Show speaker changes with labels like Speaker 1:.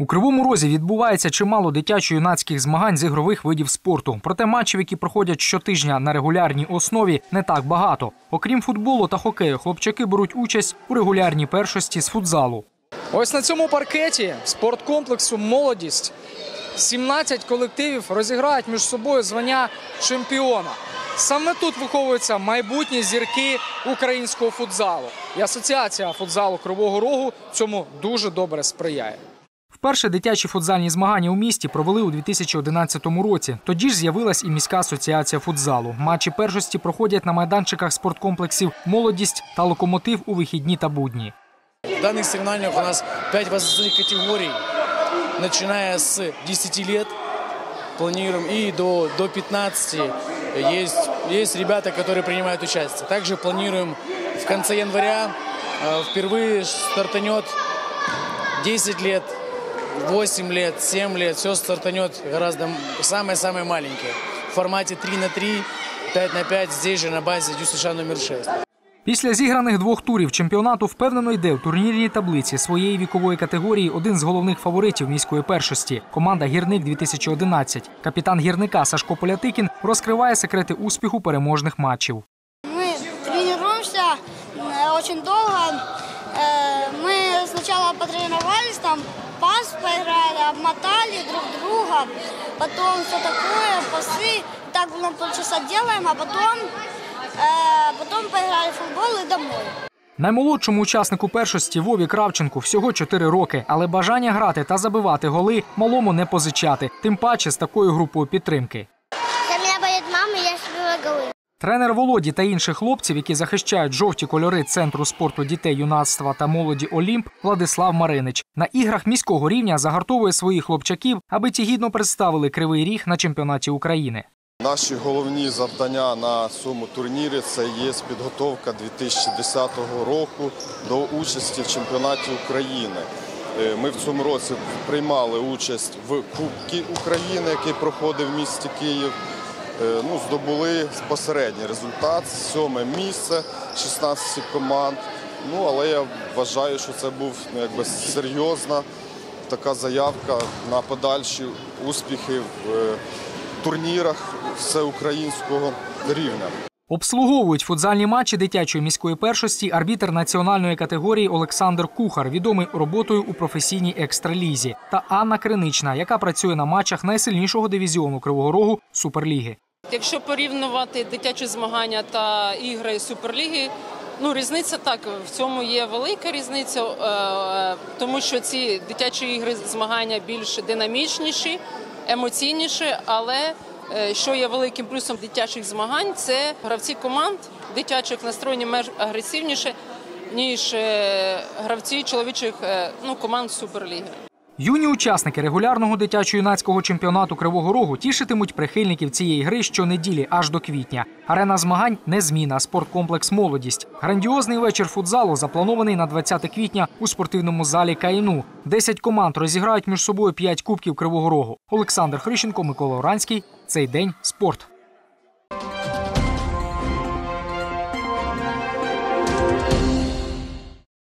Speaker 1: У Кривому Розі відбувається чимало дитячо-юнацьких змагань з ігрових видів спорту. Проте матчів, які проходять щотижня на регулярній основі, не так багато. Окрім футболу та хокею, хлопчаки беруть участь у регулярній першості з футзалу. Ось на цьому паркеті спорткомплексу Молодість 17 колективів розіграють між собою звання чемпіона. Саме тут виховуються майбутні зірки українського футзалу. І асоціація футзалу Кривого Рогу цьому дуже добре сприяє. Вперше дитячі футзальні змагання у місті провели у 2011 році. Тоді ж з'явилась і міська асоціація футзалу. Матчі першості проходять на майданчиках спорткомплексів Молодість та локомотив у вихідні та будні.
Speaker 2: В данных соревнованиях у нас 5 возрастных категорий, начиная с 10 лет, планируем, и до, до 15 есть, есть ребята, которые принимают участие. Также планируем в конце января э, впервые стартанет 10 лет, 8 лет, 7 лет, все стартанет гораздо самое-самое маленькое. В формате 3 на 3, 5 на 5, здесь же на базе ДЮСШ номер 6.
Speaker 1: Після зіграних двох турів чемпіонату впевнено йде в турнірній таблиці своєї вікової категорії один з головних фаворитів міської першості команда Гірник 2011 Капітан гірника Сашко Полятикін розкриває секрети успіху переможних матчів.
Speaker 3: Мы тренируемся э, очень долго. Э, Мы сначала потренировались, там пас поиграли, обмотали друг друга, потом все такое, пасы. Так на полчаса делаем, а потом, э, потом поиграли в футбол и домой.
Speaker 1: Наймолодшому учаснику першості Вові Кравченку всього 4 роки, але бажання грати та забивати голи малому не позичати, тим паче з такою групою підтримки.
Speaker 3: За меня болит мама, я себе голы.
Speaker 1: Тренер Володі та інших хлопців, які захищають жовті кольори центру спорту дітей, юнацтва та молоді Олімп, Владислав Маринич на іграх міського рівня загартовує своїх хлопчаків, аби ті гідно представили кривий ріг на чемпіонаті України.
Speaker 4: Наші головні завдання на цьому турнірі це є підготовка 2010 року до участі в чемпіонаті України. Е, Ми в цьому році приймали участь в Кубці України, який проходив в місті Київ. Е, Ну, здобули посередній результат, сьоме місце, 16 команд. Ну, але я вважаю, що це був ну, якби серйозна така заявка на подальші успіхи в е, турнірах всеукраїнського рівня.
Speaker 1: Обслуговують футзальні матчі дитячої міської першості арбітр національної категорії Олександр Кухар, відомий роботою у професійній екстралізі, та Анна Кринична, яка працює на матчах найсильнішого дивізіону Кривого Рогу Суперліги.
Speaker 5: Якщо порівнювати дитячі змагання та ігри Суперліги, ну різниця так в цьому є велика різниця, е, тому що ці дитячі ігри змагання більш динамічніші, емоційніші, але е, що є великим плюсом дитячих змагань, це гравці команд дитячих настроєні менш агресивніше, ніж е, гравці чоловічих ну, команд Суперліги.
Speaker 1: Юні учасники регулярного дитячо-юнацького чемпіонату Кривого Рогу тішитимуть прихильників цієї гри щонеділі аж до квітня. Арена змагань незмінна. Спорткомплекс Молодість. Грандіозний вечір футзалу запланований на 20 квітня у спортивному залі Кайну. Десять команд розіграють між собою п'ять кубків Кривого Рогу. Олександр Хрищенко, Микола Оранський. Цей день спорт.